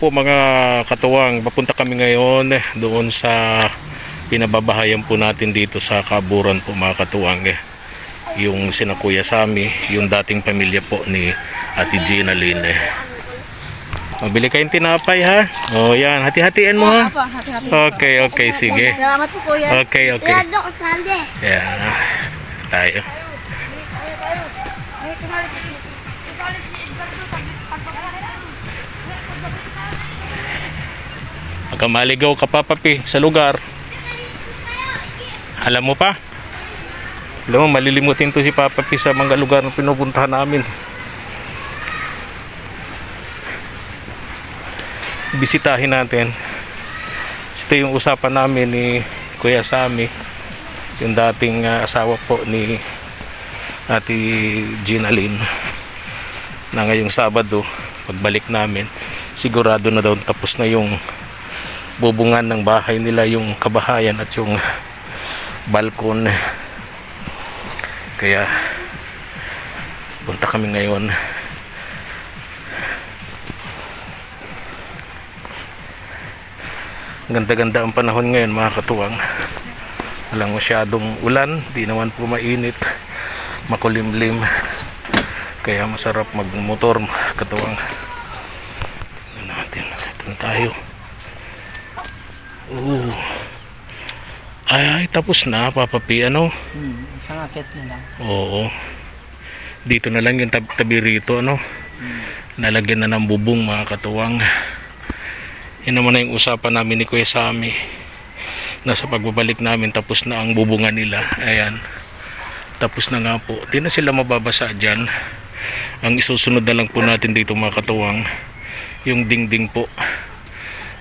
po mga katuwang, papunta kami ngayon eh, doon sa pinababahayan po natin dito sa Kaburan po mga katuwang eh. Yung sina Kuya Sami, yung dating pamilya po ni Ate Gina Lynn eh. Mabili kayong tinapay ha? O yan, hati-hatiin mo ha? Okay, okay, sige. Salamat po kuya. Okay, okay. Kuya Dok, Tayo. Pagkamaligaw ka pa papi sa lugar. Alam mo pa? Alam mo, malilimutin to si Papa P sa mga lugar na pinupuntahan namin. Bisitahin natin. Ito yung usapan namin ni Kuya Sami yung dating ah, asawa po ni Ate Gina Lynn na ngayong Sabado pagbalik namin sigurado na daw tapos na yung bubungan ng bahay nila yung kabahayan at yung balkon. Kaya punta kami ngayon. Ganda-ganda ang panahon ngayon mga katuwang. Walang masyadong ulan di naman po mainit makulimlim. Kaya masarap magmotor katuwang. Tingnan natin ito na tayo Oo. ay ay tapos na papapi ano? Hmm, isang akit na lang. oo. Dito na lang yung tab tabi rito ano? Nalagyan na ng bubong mga katuwang. Yun naman na yung usapan namin ni Kuya Sami. Nasa pagbabalik namin tapos na ang bubungan nila. Ayan. Tapos na nga po. Di na sila mababasa dyan. Ang isusunod na lang po natin dito mga katuwang yung dingding po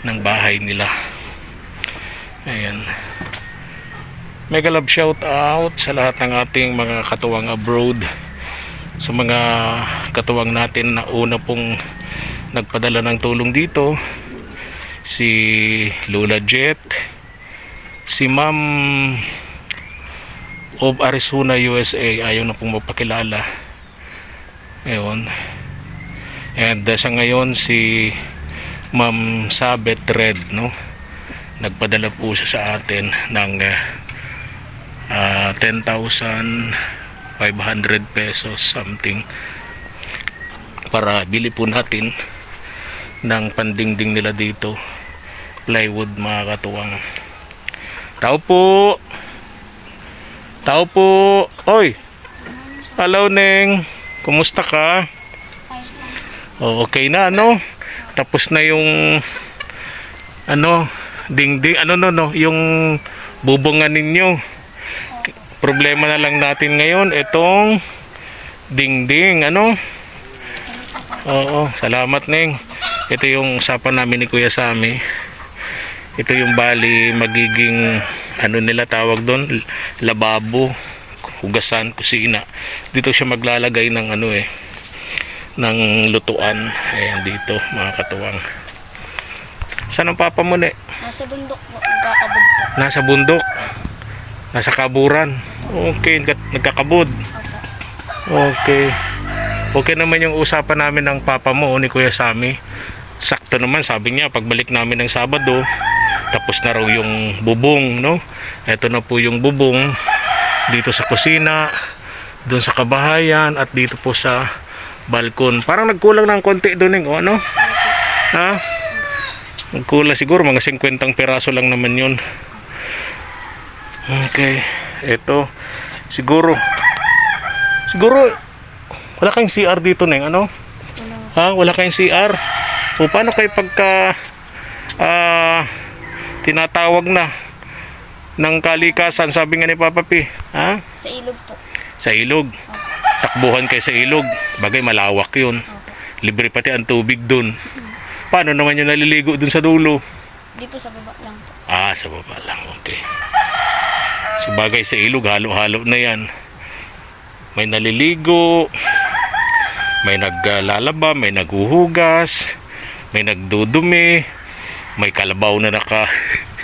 ng bahay nila ayan. Mega love shout out sa lahat ng ating mga katuwang abroad. Sa mga katuwang natin na una pong nagpadala ng tulong dito. Si Lola Jet. Si Ma'am of Arizona USA ayaw na pong magpakilala ayun and sa ngayon si Ma'am Sabet Red no nagpadala po siya sa atin ng uh, ah, 10,500 pesos something para bili po natin ng pandingding nila dito. Plywood mga katuwang. Tao po! Tao po! Oy! Hello Neng. Kumusta ka? Oh, okay na ano? Tapos na yung ano dingding ano no no yung bubungan ninyo. Problema na lang natin ngayon itong dingding ano? Oo salamat Neng. Ito yung usapan namin ni Kuya Sami. Ito yung bali magiging ano nila tawag doon lababo hugasan kusina. Dito siya maglalagay ng ano eh ng lutuan. Ayan dito mga katuwang saan ang papa mo ne? Nasa bundok po, nasa bundok. Nasa kaburan. Okay nagka- nagkakabud okay. Okay naman yung usapan namin ng papa mo ni Kuya Sami sakto naman sabi niya pagbalik namin ng Sabado tapos na raw yung bubong no? Eto na po yung bubong dito sa kusina doon sa kabahayan at dito po sa balkon. Parang nagkulang ng konti doon eh, o ano? Ha nagkulang siguro mga 50 peraso lang naman yun Okay. Ito. Siguro. Siguro. Wala kayong CR dito, Neng. Ano? Ha? Wala kayong CR? O paano kayo pagka ah, tinatawag na ng kalikasan, sabi nga ni Papa P. Ha? Sa ilog po. Sa ilog. Takbuhan kayo sa ilog. Bagay malawak yun. Libre pati ang tubig dun. Paano naman yung naliligo dun sa dulo? Di po sa baba lang po. Ah, sa baba lang. Okay. So bagay sa ilog, halo-halo na yan. May naliligo, may naglalaba, may naghuhugas, may nagdudumi, may kalabaw na naka...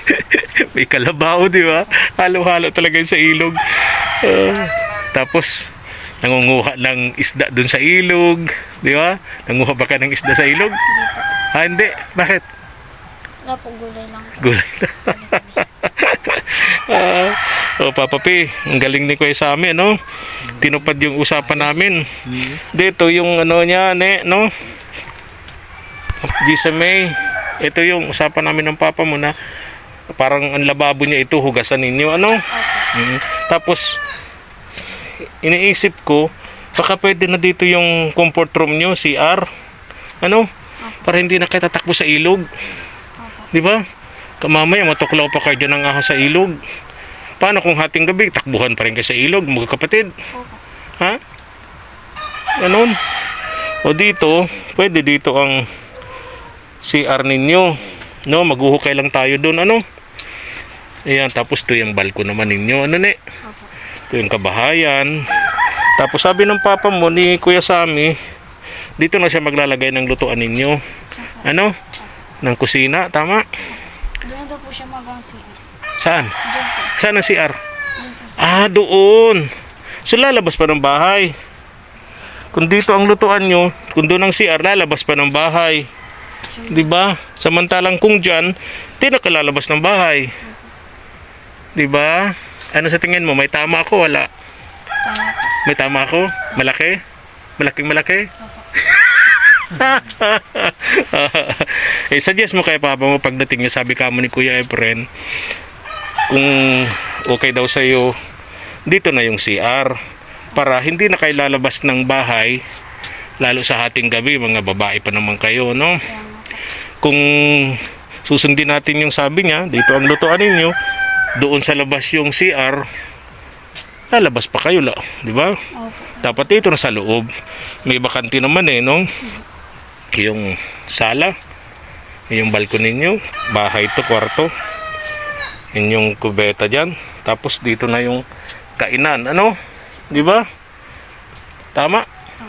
may kalabaw, di ba? Halo-halo talaga sa ilog. Ah, tapos, nangunguha ng isda dun sa ilog, di ba? Nanguha ba ka ng isda sa ilog? Ah, hindi. Bakit? Wala po gulay lang. Gulay na. Ah, oh, Papa P, ang galing ni Kuya Sami, no? Tinupad yung usapan namin. Dito yung ano niya, ne, no? Gisa May, ito yung usapan namin ng Papa mo na parang ang lababo niya ito, hugasan ninyo, ano? Mm. Tapos, iniisip ko, baka pwede na dito yung comfort room nyo, CR. Ano? Para hindi na kayo tatakbo sa ilog. Di ba? Kamamaya, matuklaw pa kayo dyan ng ahas sa ilog. Paano kung hating gabi, takbuhan pa rin kayo sa ilog, mga kapatid? Ha? Ganon. O dito, pwede dito ang CR ninyo. No, maghuhukay lang tayo doon, ano? Ayan, tapos to yung balko naman ninyo. Ano ne? Ito yung kabahayan. Tapos sabi ng papa mo ni Kuya Sami, dito na siya maglalagay ng lutuan ninyo. Ano? Ng kusina, tama? Doon daw po siya magang CR. Saan? Doon po. Saan ang CR? Doon po. Ah, doon. So lalabas pa ng bahay. Kung dito ang lutuan nyo, kung doon ang CR, lalabas pa ng bahay. 'Di ba? Samantalang kung diyan, di na ka lalabas ng bahay. 'Di ba? Ano sa tingin mo? May tama ako? Wala. Tama. May tama ako? Malaki? Malaking malaki? eh, suggest mo kay Papa mo pagdating niya, sabi ka mo ni Kuya Efren, kung okay daw sa'yo, dito na yung CR. Para hindi na kayo lalabas ng bahay, lalo sa hating gabi, mga babae pa naman kayo, no? Kung susundin natin yung sabi niya, dito ang lutuan ninyo, doon sa labas yung CR, lalabas pa kayo, la, di ba? Dapat dito na sa loob. May bakante naman eh, no? Yung sala, yung balcony ninyo, bahay to, kwarto. Yun yung kubeta dyan. Tapos dito na yung kainan, ano? Di ba? Tama?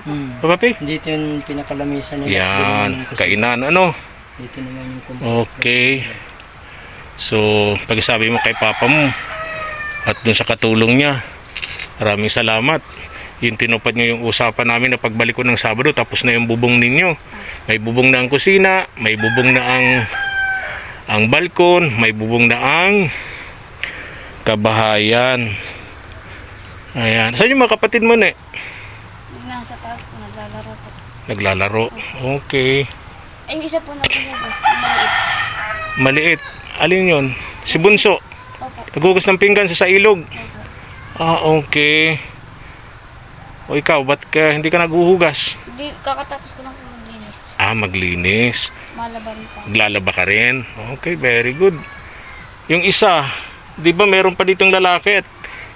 Hmm. Papapi? Dito yung pinakalamisan nila. Yan, kainan, ano? Dito naman yung kumpa. Okay. So, pagsabi mo kay papa mo at dun sa katulong niya, maraming salamat. Yung tinupad niyo yung usapan namin na pagbalik ko ng Sabado, tapos na yung bubong ninyo. May bubong na ang kusina, may bubong na ang ang balkon, may bubong na ang kabahayan. Ayan. Saan yung mga kapatid mo, ne? Yung nasa taas po, naglalaro po. Naglalaro. Okay. Ay, yung isa po naglulabas. Maliit. Maliit. Alin yon? Si Bunso. Opo. Nagugas ng pinggan sa sa ilog. Opo. Ah, okay. O ikaw, ba't ka, hindi ka naguhugas? Di, kakatapos ko lang maglinis. Ah, maglinis. Malaba rin po. Maglalaba ka rin. Okay, very good. Yung isa, di ba meron pa ditong lalaki at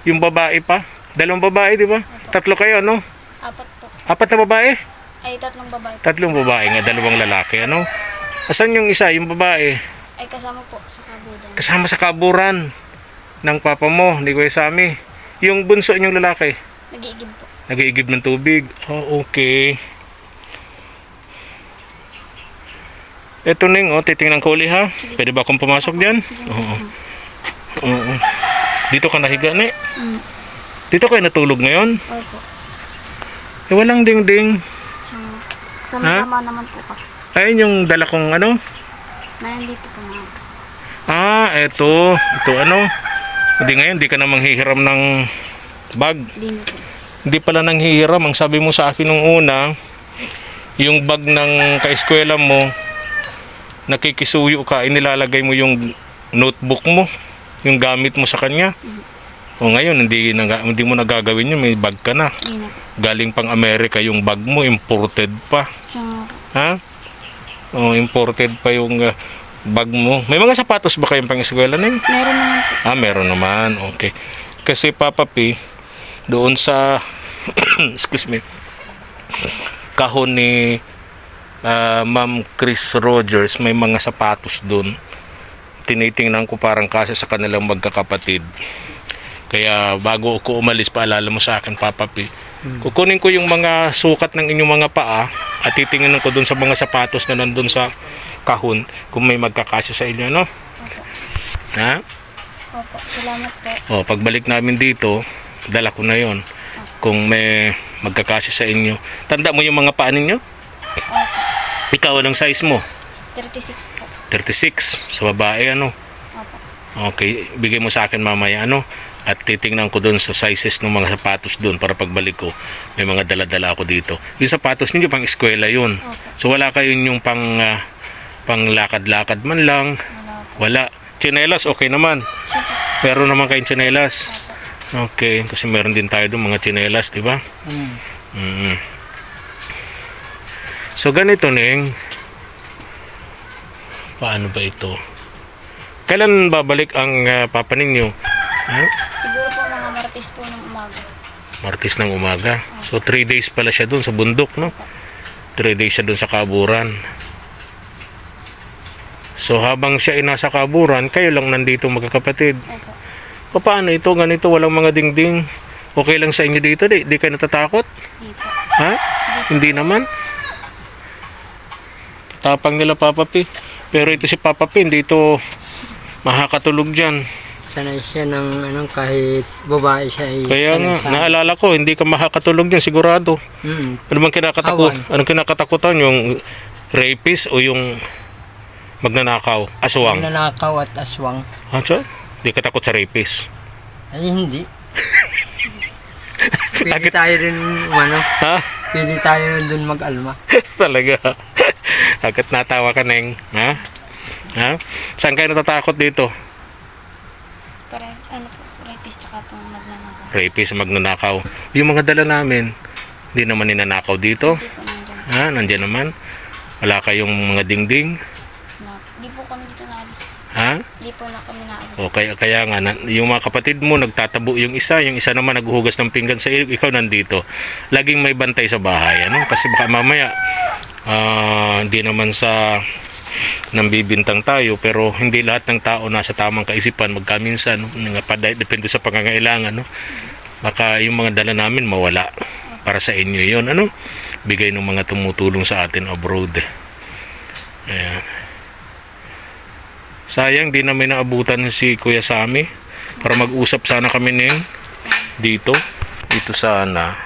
yung babae pa? Dalawang babae, di ba? Tatlo kayo, no? Apat po. Apat na babae? Ay, tatlong babae po. Tatlong babae nga, dalawang lalaki, ano? Asan yung isa, yung babae? Ay, kasama po sa kabudan. Kasama sa kaburan ng papa mo, ni Kuya Sami. Yung bunso niyong lalaki, Nag-iigib po. Nag-iigib ng tubig. Oh, okay. Ito ning, oh, titingnan ko uli ha. Pwede ba akong pumasok diyan? Oo. Oo. Dito ka nahiga ni. Mm. Dito kayo natulog ngayon? Opo. Eh, walang ding-ding. Uh, Sama-sama naman po ka. Ayun yung dala kong ano. Nandito po na. Ah, eto. Ito ano. Hindi ngayon, di ka na manghihiram ng bag. Dino po. Hindi pala nang hihiram. Ang sabi mo sa akin nung una, yung bag ng kaeskwela mo, nakikisuyo ka, inilalagay mo yung notebook mo, yung gamit mo sa kanya. O ngayon, hindi, hindi mo nagagawin yun, may bag ka na. Galing pang Amerika yung bag mo, imported pa. Ha? O, imported pa yung uh, bag mo. May mga sapatos ba kayong pang eskwela na yun? Meron naman. Ah, meron naman. Okay. Kasi Papa P, doon sa excuse me, kahon ni ah, Ma'am Chris Rogers, may mga sapatos doon. Tinitingnan ko parang kasi sa kanilang magkakapatid. Kaya bago ako umalis, paalala mo sa akin, Papa P. Kukunin ko yung mga sukat ng inyong mga paa at titingnan ko doon sa mga sapatos na nandun sa kahon kung may magkakasya sa inyo, no? Opo. Ha? Opo. Salamat po. O, pagbalik namin dito, dala ko na yon. Kung may magkakasya sa inyo. Tanda mo yung mga paa ninyo? Opo. Ikaw, anong size mo? 36 po. 36 sa babae ano. Opo. Okay, bigay mo sa akin mamaya ano at titingnan ko doon sa sizes ng mga sapatos doon para pagbalik ko may mga dala-dala ako dito. Yung sapatos niyo pang eskwela yun. Opo. So wala kayo yung pang ah, pang lakad-lakad man lang. Wala. Wala. Chinelas okay naman. Meron naman kayong chinelas. Opo. Okay, kasi meron din tayo doon mga chinelas, di ba? Mm. Mm. So ganito Neng. Paano ba ito? Kailan babalik ang ah, papa ninyo? Ha? Siguro po mga martes po ng umaga. Martes ng umaga. So 3 days pala siya doon sa bundok, no? 3 days siya doon sa kaburan. So habang siya ay nasa kaburan, kayo lang nandito magkakapatid. Opo. O paano ito? Ganito, walang mga dingding. Okay lang sa inyo dito, di? Di kayo natatakot? Po. Ha? Hindi naman. Tapang nila Papa P. Pero ito si Papa P, hindi ito makakatulog dyan. Sanay siya ng anong kahit babae siya ay Kaya sanay nga, sa- naalala ko, hindi ka makakatulog dyan, sigurado. Mm. Ano bang kinakatakot? Awan. Anong kinakatakutan? Yung rapist o yung magnanakaw? Aswang? Nanakaw at aswang. Ha, siya? Hindi ka takot sa rapist. Ay hindi. Pwede tayo rin ano, Ha? pwede tayo dun mag-alma. Talaga. Agad natawa ka, Neng. Ha? Ha? Saan kayo natatakot dito? Pare, ano po, rapist tsaka pong magnanakaw. rapist, magnanakaw. Yung mga dala namin, hindi naman ninanakaw dito. Hindi po nandyan. Ha, nandyan naman. Wala kayong mga dingding. Na, di po kami dito naalis. Ha? Di po na kami naalis. O kaya, nga, na, yung mga kapatid mo, nagtatabo yung isa, yung isa naman naghuhugas ng pinggan sa ilog, ikaw nandito. Laging may bantay sa bahay, ano? Kasi baka mamaya, ah, hindi naman sa nambibintang tayo, pero hindi lahat ng tao nasa tamang kaisipan magkaminsan, no? Depende sa pangangailangan, no? Baka yung mga dala namin mawala para sa inyo yon ano? Bigay ng mga tumutulong sa atin abroad. Ayan. Sayang di namin naabutan si Kuya Sami para mag-usap sana kami ning dito. Dito sana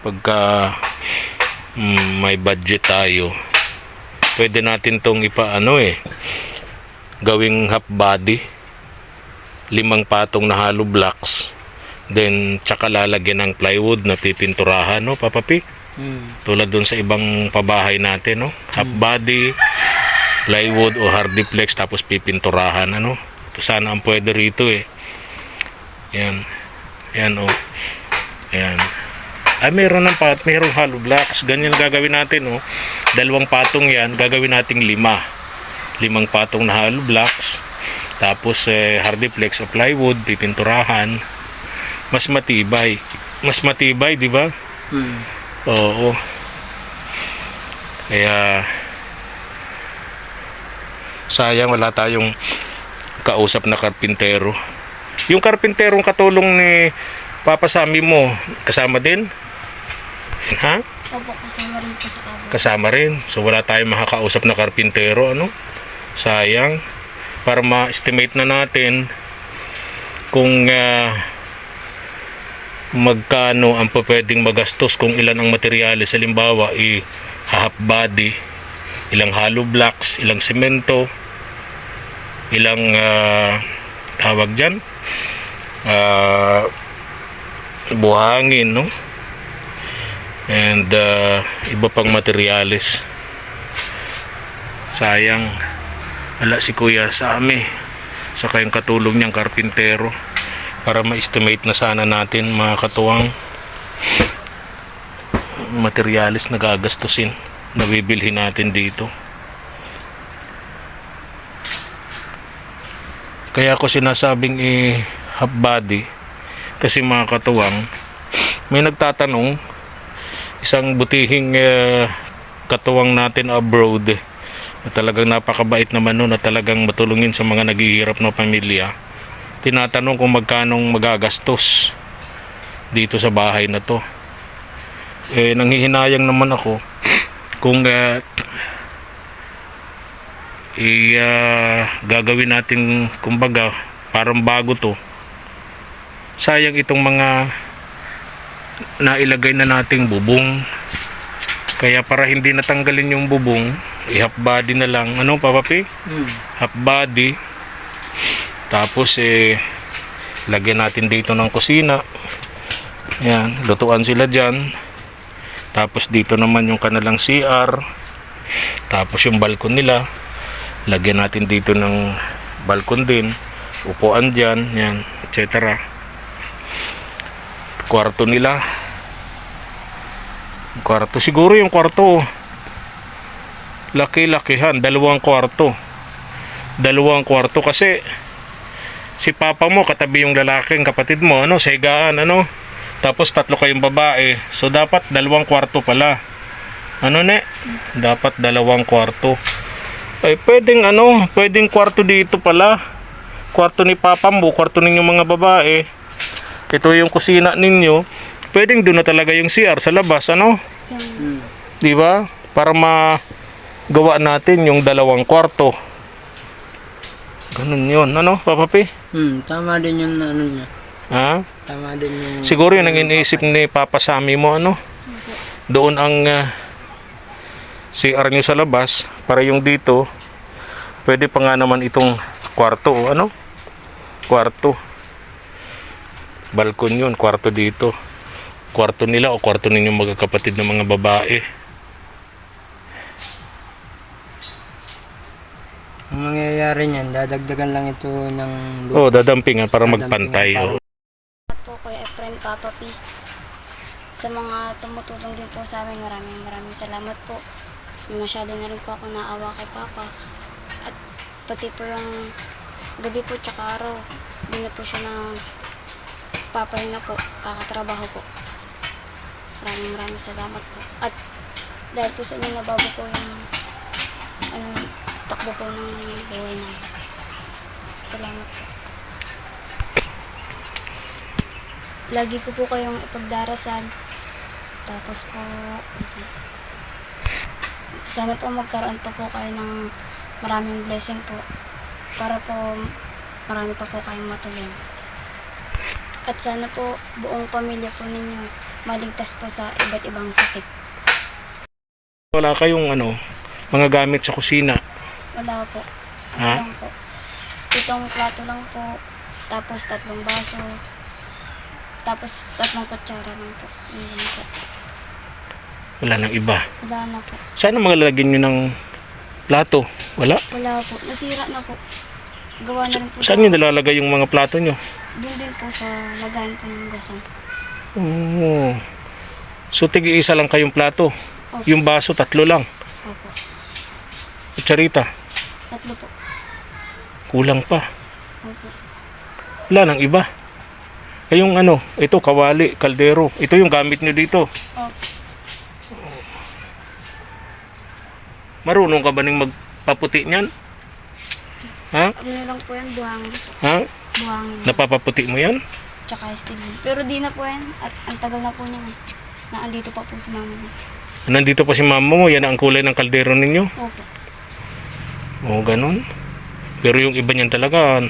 pagka mm, may budget tayo. Pwede natin tong ipaano eh gawing half body limang patong na hollow blocks then tsaka lalagyan ng plywood na pipinturahan no Papa P? Mm. tulad dun sa ibang pabahay natin no half body plywood o hardiplex tapos pipinturahan ano? Ito sana ang pwede rito eh. Yan. Yan oh. Yan. Ay meron ng pat merong hollow blocks. Ganyan gagawin natin oh. Dalawang patong yan gagawin nating lima. Limang patong na hollow blocks. Tapos eh, hardiplex o plywood pipinturahan. Mas matibay. Mas matibay di ba? Mm. Oo. Kaya sayang wala tayong kausap na karpintero. Yung karpinterong katulong ni Papa Sami mo, kasama din? Ha? Opo, kasama rin po sa kabo. Kasama rin. So wala tayong makakausap na karpintero, ano? Sayang. Para ma-estimate na natin kung ah, magkano ang pwedeng magastos kung ilan ang materyales halimbawa i half body ilang hollow blocks ilang semento ilang ah, tawag dyan? Ah, buhangin no? And ah, iba pang materyales sayang wala si kuya sa amin. Sa kayong katulong niyang karpintero. Para ma-estimate na sana natin mga katuwang materyales na gagastusin na bibilhin natin dito. Kaya ako sinasabing eh half body kasi mga katuwang may nagtatanong isang butihing eh, katuwang natin abroad na talagang napakabait naman nun na talagang matulungin sa mga naghihirap na pamilya tinatanong kung magkanong magagastos dito sa bahay na to. Eh nanghihinayang naman ako kung eh, i ah, gagawin natin kumbaga parang bago to sayang itong mga nailagay na nating bubong kaya para hindi natanggalin yung bubong i-half body na lang. Ano, Papa P? Hmm. half body tapos eh lagyan natin dito ng kusina yan lutuan sila dyan tapos dito naman yung kanilang CR tapos yung balkon nila. Lagyan natin dito ng balkon din. Upuan dyan yan etc kwarto nila. Kwarto siguro yung kwarto laki-lakihan dalawang kwarto. Dalawang kwarto kasi si papa mo katabi yung lalaking kapatid mo ano segaan ano tapos tatlo kayong babae so dapat dalawang kwarto pala ano ne dapat dalawang kwarto ay pwedeng ano pwedeng kwarto dito pala kwarto ni papa mo kwarto ninyo mga babae ito yung kusina ninyo pwedeng doon na talaga yung CR sa labas ano Hmm. di ba para magawa natin yung dalawang kwarto Ganun yun. Ano, Papa P? Hmm, tama din yung ano niya. Ha? Tama din yung... Siguro yun ang iniisip ni Papa Sammy mo, ano? Doon ang ah, CR nyo sa labas, para yung dito, pwede pa nga naman itong kwarto, ano? Kwarto. Balkon yun, kwarto dito. Kwarto nila o kwarto ninyong magkakapatid ng mga babae. Ang mangyayari niyan, dadagdagan lang ito ng... Oo, oh, dadampingan para Dadampingan magpantay. para- oh. Salamat po kay Efren Papa P. Sa mga tumutulong din po sa amin, maraming maraming salamat po. Masyado na rin po ako naawa kay Papa. At pati po yung gabi po tsaka araw, hindi na po siya na papahinga po, kakatrabaho po. Maraming maraming salamat po. At dahil po sa inyo nabago po yung ano, takbo po ng buhay namin. Salamat po. Lagi ko po kayong ipagdarasal. Tapos po, sana po magkaroon pa po kayo ng maraming blessing po. Para po marami pa po kayong matulungan. At sana po buong pamilya po ninyo maligtas po sa iba't ibang sakit. Wala kayong ano, mga gamit sa kusina. Wala po. Ano Ha? lang po. Itong plato lang po. Tapos tatlong baso. Tapos tatlong kutsara lang po. Yun po. Wala nang iba. Wala na po. Saan ang malalagyan nyo ng plato? Wala? Wala po. Nasira na po. Gawa na rin po. Saan nyo nalalagay yung mga plato nyo? Doon din po sa lagayan po ng gasan. Oo. So, tigi-isa lang kayong plato. Opo. Yung baso, tatlo lang. Opo. Kutsarita, Tatlo po. kulang pa. Opo. Wala nang iba. Ay, yung ano, ito, kawali, kaldero. Ito yung gamit nyo dito. Opo. Marunong ka ba ning magpaputi niyan? Ha? Ano lang po yan, buhangin. Ha? Buhangin. Napapaputi mo yan? Tsaka steel. Pero di na po yan. At ang tagal na po niya na. Na andito pa po si mama niya. Nandito pa si mama mo, yan ang kulay ng kaldero ninyo. Opo. Oo, ganun. Pero yung iba niyan talaga,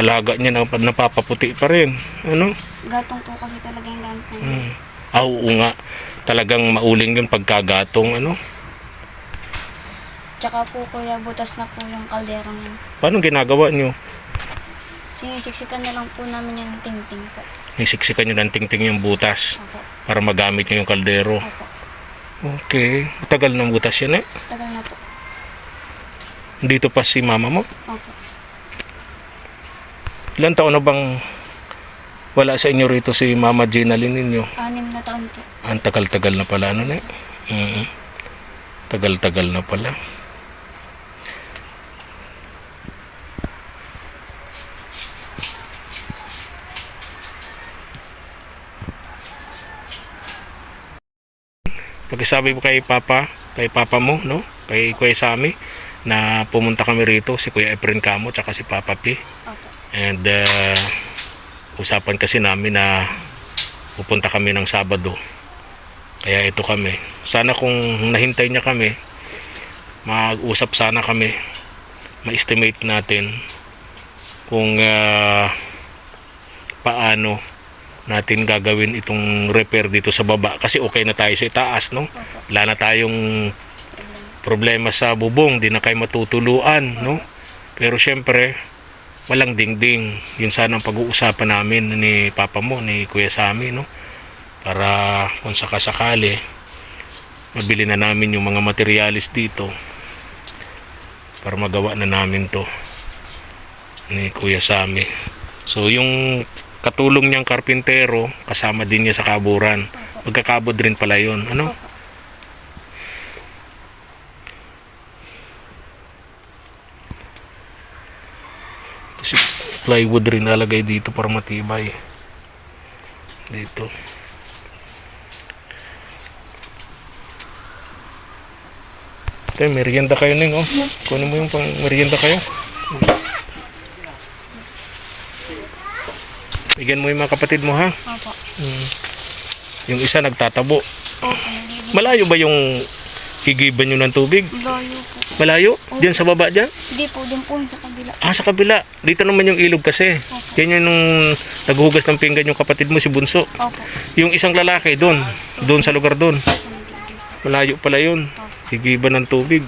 alaga niya na napapaputi pa rin. Ano? Gatong po kasi talaga yung gamit. Hmm. Ah, oo nga. Talagang mauling yun pagkagatong, ano? Tsaka po kuya, butas na po yung kaldero niya. Paano ginagawa nyo? Sinisiksikan na lang po namin yung tingting po. Nisiksikan nyo ng tingting yung butas Opo. para magamit nyo yung kaldero. Opo. Okay. Tagal ng butas yan eh. Tagal na po. Dito pa si mama mo. Opo. Ilan taon na bang wala sa inyo rito si Mama Ginalyn ninyo? Anim na taon po. Ang tagal-tagal na pala, ano na eh. Mm. Tagal-tagal na pala. Pagkasabi mo kay Papa, kay Papa mo, no? Kay Kuya Sami, na pumunta kami rito, si Kuya Efren Camo, tsaka si Papa P. Opo. And uh, usapan kasi namin na pupunta kami ng Sabado. Kaya ito kami. Sana kung nahintay niya kami, mag-usap sana kami. Ma-estimate natin kung ah, paano natin gagawin itong repair dito sa baba. Kasi okay na tayo sa itaas, no? Wala na tayong problema sa bubong, di na kayo matutuluan, no? Pero syempre, walang dingding. Yun sana ang pag-uusapan namin ni Papa mo, ni Kuya Sami, no? Para kung sakasakali, mabili na namin yung mga materialis dito para magawa na namin to ni Kuya Sami. So yung katulong niyang karpintero, kasama din niya sa kaburan. Magkakabod rin pala yun. Ano? Kasi plywood rin nalagay dito para matibay. Dito. Tay, merienda kayo ning oh. Kunin mo yung pang merienda kayo. Bigyan mo yung mga kapatid mo ha. Opo. Mm. Yung isa nagtatabo. Opo. Malayo ba yung higiban nyo ng tubig? Layo po. Malayo? Diyan sa baba dyan? Hindi po, doon po sa kabila. Ah, sa kabila. Dito naman yung ilog kasi. Yan yung nung naghuhugas ng pinggan yung kapatid mo, si Bunso. Opo. Yung isang lalaki doon, doon sa lugar doon. Malayo pala yun. Higiban ng tubig.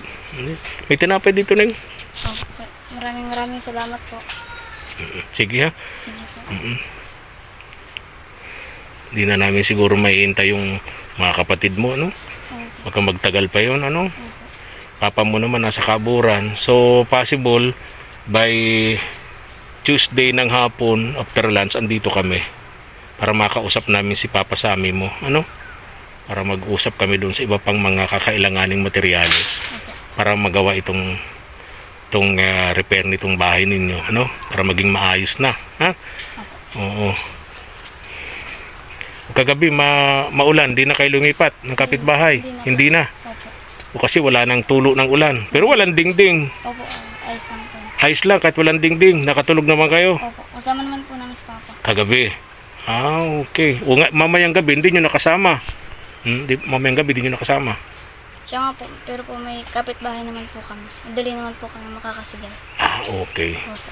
May tinapay dito na Opo. Maraming maraming salamat po. Sige ha. Sige po. Hindi na namin siguro may yung mga kapatid mo, no? Opo. Baka magtagal pa yun, ano? Papa mo naman nasa kaburan. So, possible, by Tuesday ng hapon, after lunch, andito kami. Para makausap namin si Papa Sami mo, ano? Para mag-usap kami doon sa iba pang mga kakailanganing materyales. Para magawa itong itong ah, repair nitong bahay ninyo, ano? Para maging maayos na, ha? Oo. Kagabi ma maulan, di na kayo lumipat ng kapitbahay. Hindi na. O kasi wala nang tulo ng ulan. Pero walang dingding. Opo, ayos lang po. Ayos lang kahit walang dingding. Nakatulog naman kayo. Opo. Kasama naman po namin si Papa. Kagabi. Ah, okay. O nga, mamayang gabi, hindi nyo nakasama. Hmm, di, mamayang gabi, hindi nyo nakasama. Siya nga po, pero po may kapitbahay naman po kami. Madali naman po kami makakasigaw. Ah, okay. Opo.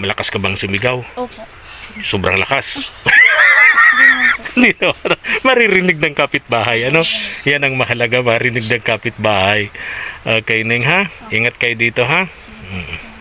Malakas ka bang sumigaw? Opo. Sobrang lakas. Hindi naman. Maririnig ng kapitbahay. Ano? Yan ang mahalaga, marinig ng kapitbahay. Okay, Ning ha? Ingat kayo dito ha? Mm.